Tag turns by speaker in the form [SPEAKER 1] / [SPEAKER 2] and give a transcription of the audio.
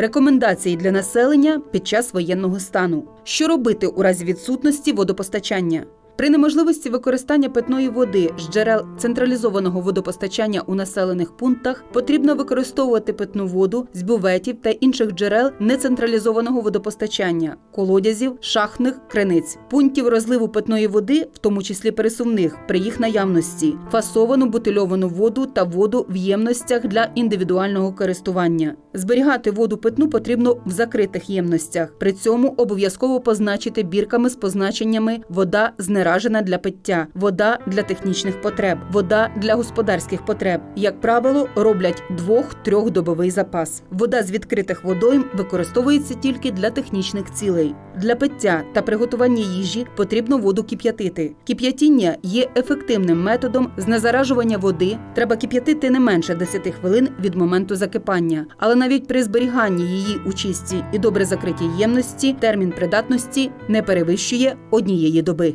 [SPEAKER 1] Рекомендації для населення під час воєнного стану. Що робити у разі відсутності водопостачання? При неможливості використання питної води з джерел централізованого водопостачання у населених пунктах потрібно використовувати питну воду з бюветів та інших джерел нецентралізованого водопостачання, колодязів, шахтних криниць, пунктів розливу питної води, в тому числі пересувних, при їх наявності, фасовану бутильовану воду та воду в ємностях для індивідуального користування. Зберігати воду питну потрібно в закритих ємностях. При цьому обов'язково позначити бірками з позначеннями вода знеражена для пиття, вода для технічних потреб, вода для господарських потреб. Як правило, роблять двох-трьохдобовий запас. Вода з відкритих водойм використовується тільки для технічних цілей. Для пиття та приготування їжі потрібно воду кип'ятити. Кип'ятіння є ефективним методом знезаражування води. Треба кип'ятити не менше 10 хвилин від моменту закипання. Але навіть при зберіганні її у чистій і добре закритій ємності термін придатності не перевищує однієї доби.